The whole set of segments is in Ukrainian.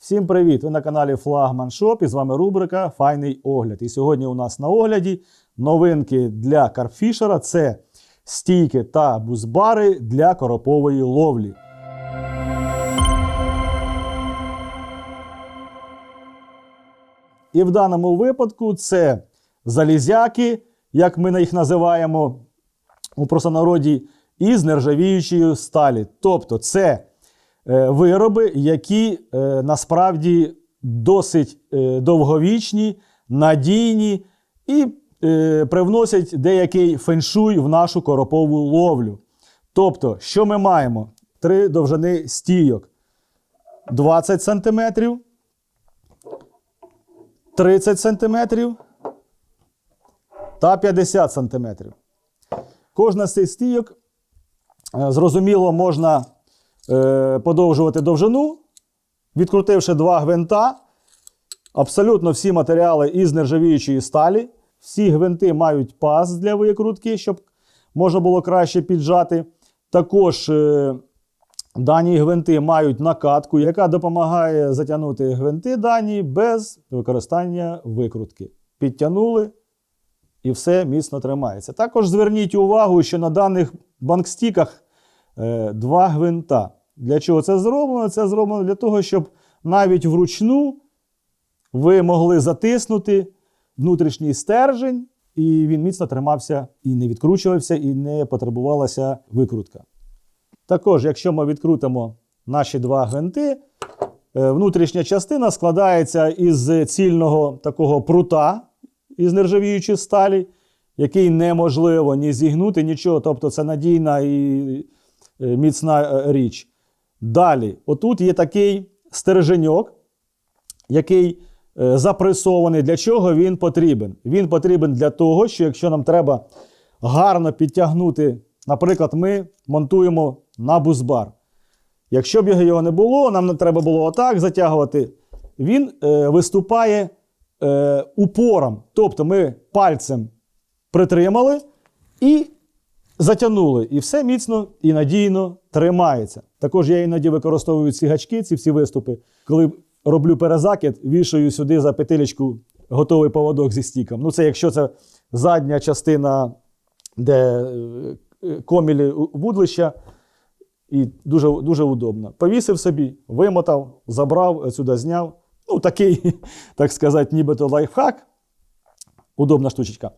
Всім привіт! Ви на каналі Флагман Шоп і з вами рубрика Файний огляд. І сьогодні у нас на огляді новинки для карпфішера це стійки та бузбари для коропової ловлі. І в даному випадку це залізяки, як ми їх називаємо у простонароді, із нержавіючої сталі. Тобто це вироби, які е, насправді досить е, довговічні, надійні і е, привносять деякий феншуй в нашу коропову ловлю. Тобто, що ми маємо? Три довжини стійок 20 см, 30 см та 50 см. Кожна з цих стійок, е, зрозуміло, можна е, подовжувати довжину, відкрутивши два гвинта. Абсолютно всі матеріали із нержавіючої сталі. Всі гвинти мають паз для викрутки, щоб можна було краще піджати. Також е, дані гвинти мають накатку, яка допомагає затягнути гвинти дані без використання викрутки. Підтягнули, і все міцно тримається. Також зверніть увагу, що на даних банкстіках е, два гвинта. Для чого це зроблено? Це зроблено для того, щоб навіть вручну ви могли затиснути внутрішній стержень, і він міцно тримався і не відкручувався, і не потребувалася викрутка. Також, якщо ми відкрутимо наші два гвинти, е, внутрішня частина складається із цільного такого прута із нержавіючої сталі, який неможливо ні зігнути, нічого. Тобто це надійна і е, міцна е, річ. Далі, отут є такий стерженьок, який е, запресований. Для чого він потрібен? Він потрібен для того, що якщо нам треба гарно підтягнути, наприклад, ми монтуємо на бузбар. Якщо б його не було, нам не треба було отак затягувати, він е, виступає е, упором. Тобто ми пальцем притримали і затягнули. І все міцно і надійно тримається. Також я іноді використовую ці гачки, ці всі виступи. Коли роблю перезакид, вішаю сюди за петелечку готовий поводок зі стіком. Ну, це якщо це задня частина, де е, комілі вудлища. І дуже, дуже удобно. Повісив собі, вимотав, забрав, сюди зняв. Ну, такий, так сказати, нібито лайфхак. Удобна штучечка.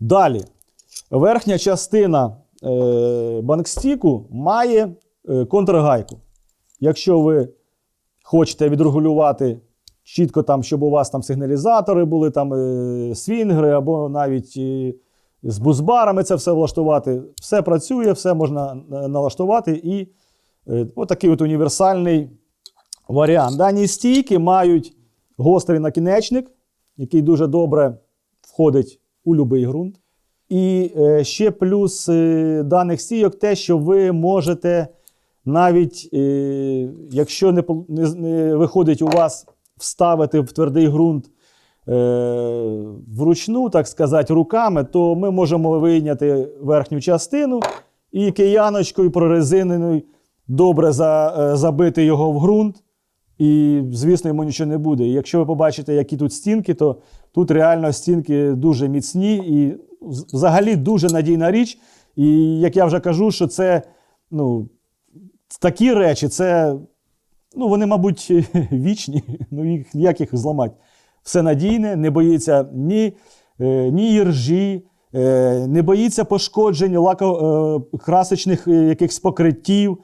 Далі. Верхня частина банкстіку має е, контргайку. Якщо ви хочете відрегулювати чітко, там, щоб у вас там сигналізатори були, там е, свінгери, або навіть е, з бузбарами це все влаштувати, все працює, все можна е, налаштувати. І е, отакий от універсальний варіант. Дані стійки мають гострий накінечник, який дуже добре входить у будь-який ґрунт. І е, ще плюс е, даних стійок те, що ви можете навіть, е, якщо не, виходить у вас вставити в твердий ґрунт вручну, так сказати, руками, то ми можемо вийняти верхню частину і кияночкою прорезиненою добре забити його в ґрунт. І, звісно, йому нічого не буде. Якщо ви побачите, які тут стінки, то тут реально стінки дуже міцні і взагалі дуже надійна річ. І як я вже кажу, що це ну, такі речі, це ну, вони, мабуть, вічні, ну їх ніяк їх зламати. Все надійне, не боїться ні, е, ні іржі, е, не боїться пошкоджень лакокрасочних е, якихось покриттів.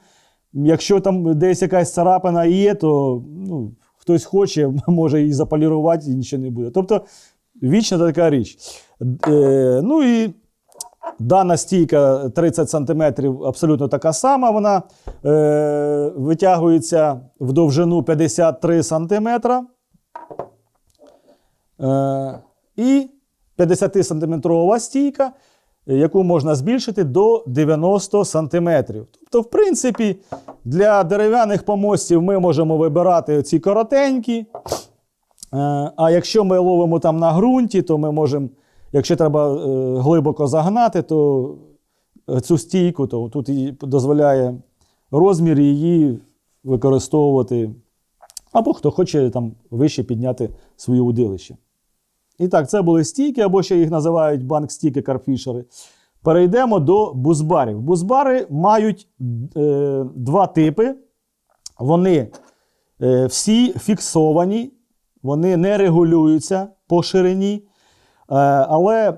Якщо там десь якась царапина є, то ну, хтось хоче, може і заполірувати, і нічого не буде. Тобто вічна така річ. Е, ну і дана стійка 30 см абсолютно така сама. Вона е, витягується в довжину 53 см. Е, і 50-сантиметрова стійка, яку можна збільшити до 90 см. Тобто, в принципі, для дерев'яних помостів ми можемо вибирати ці коротенькі. Е, А якщо ми ловимо там на ґрунті, то ми можемо, якщо треба е, глибоко загнати, то е, цю стійку, то тут і дозволяє розмір її використовувати або хто хоче там вище підняти своє удилище. І так, це були стійки, або ще їх називають банк-стійки карфішери. Перейдемо до бузбарів. Бузбари мають е, два типи. Вони е, всі фіксовані, вони не регулюються по ширині. Е, але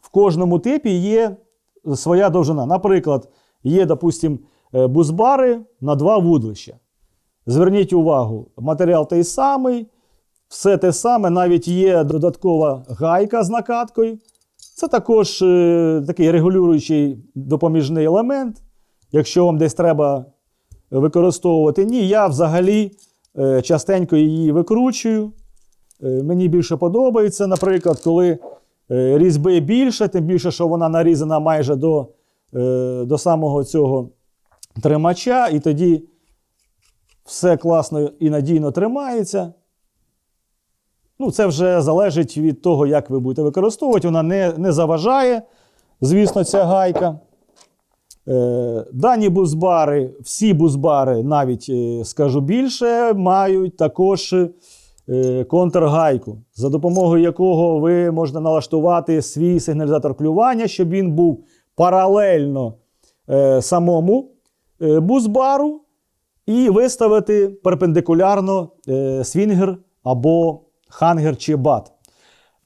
в кожному типі є своя довжина. Наприклад, є, допустимо, е, бузбари на два вудлища. Зверніть увагу, матеріал той самий, все те саме, навіть є додаткова гайка з накаткою. Це також е, такий регулюючий допоміжний елемент. Якщо вам десь треба використовувати. Ні, я взагалі частенько її викручую. Е, мені більше подобається, наприклад, коли е, різьби більше, тим більше, що вона нарізана майже до, е, до самого цього тримача, і тоді все класно і надійно тримається. Ну, це вже залежить від того, як ви будете використовувати. Вона не, не заважає, звісно, ця гайка. Дані бузбари, всі бузбари, навіть скажу більше, мають також контргайку, за допомогою якого ви можете налаштувати свій сигналізатор клювання, щоб він був паралельно е, самому е, бузбару, і виставити перпендикулярно е, свінгер або хангер чи бат.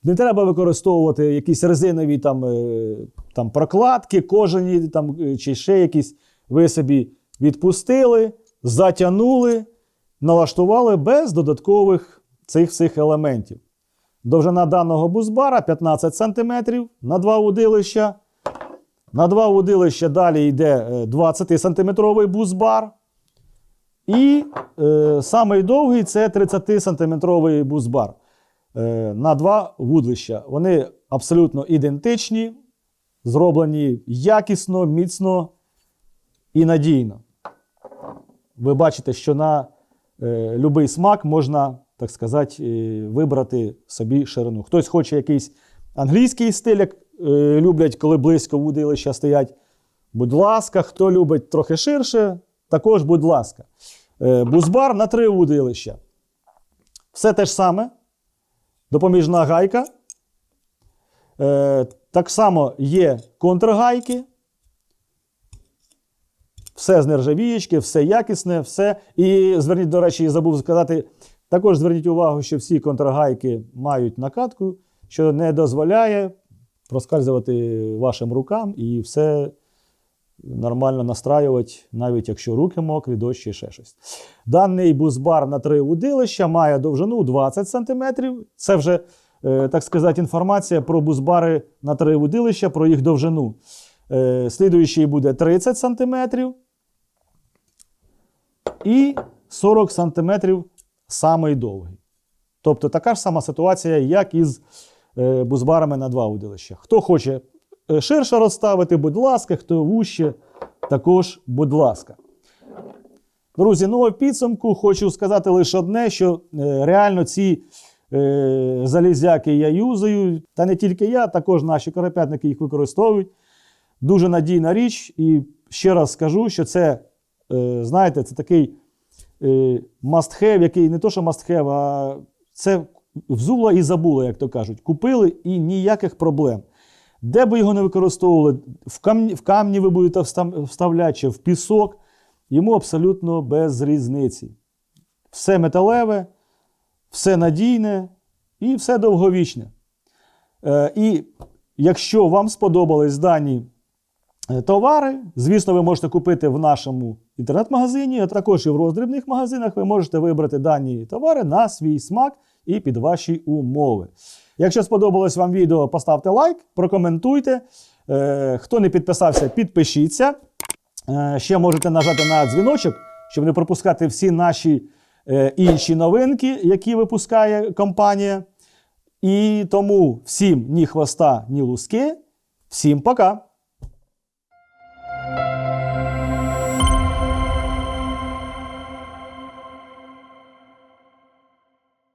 Не треба використовувати якісь резинові там, е, там прокладки, кожені там, е, чи ще якісь. Ви собі відпустили, затягнули, налаштували без додаткових цих всіх елементів. Довжина даного бузбара 15 см на два удилища. На два удилища далі йде 20-сантиметровий бузбар. І е, самий довгий це 30-сантиметровий бузбар е, на два вудлища. Вони абсолютно ідентичні, зроблені якісно, міцно і надійно. Ви бачите, що на е, будь-який смак можна, так сказати, е, вибрати собі ширину. Хтось хоче якийсь англійський стиль, як е, люблять, коли близько вудилища стоять. Будь ласка, хто любить трохи ширше, також, будь ласка. Е, Бузбар на три вудилища. Все те ж саме. Допоміжна гайка. Так само є контргайки. Все з нержавієчки, все якісне, все. І зверніть, до речі, забув сказати, також зверніть увагу, що всі контргайки мають накатку, що не дозволяє проскальзувати вашим рукам і все нормально настраювати, навіть якщо руки мокрі, дощ чи ще щось. Даний бузбар на три удилища має довжину 20 см. Це вже, е, так сказати, інформація про бузбари на три удилища, про їх довжину. Е, Слідуючий буде 30 см і 40 см самий довгий. Тобто така ж сама ситуація, як із е, бузбарами на два удилища. Хто хоче е, ширше розставити, будь ласка, хто вуще, також, будь ласка. Друзі, ну в підсумку хочу сказати лише одне, що е, реально ці залізяки я юзаю, та не тільки я, також наші карапятники їх використовують. Дуже надійна річ. І ще раз скажу, що це, знаєте, це такий е, must-have, який не то, що must-have, а це взула і забула, як то кажуть. Купили і ніяких проблем. Де би його не використовували, в камні, в камні ви будете вставляти чи в пісок, йому абсолютно без різниці. Все металеве, все надійне і все довговічне. Е, і якщо вам сподобались дані товари, звісно, ви можете купити в нашому інтернет-магазині, а також і в роздрібних магазинах ви можете вибрати дані товари на свій смак і під ваші умови. Якщо сподобалось вам відео, поставте лайк, прокоментуйте. Е, Хто не підписався, підпишіться. Е, Ще можете нажати на дзвіночок, щоб не пропускати всі наші е, інші новинки, які випускає компанія. І тому всім ні хвоста, ні луски. Всім пока!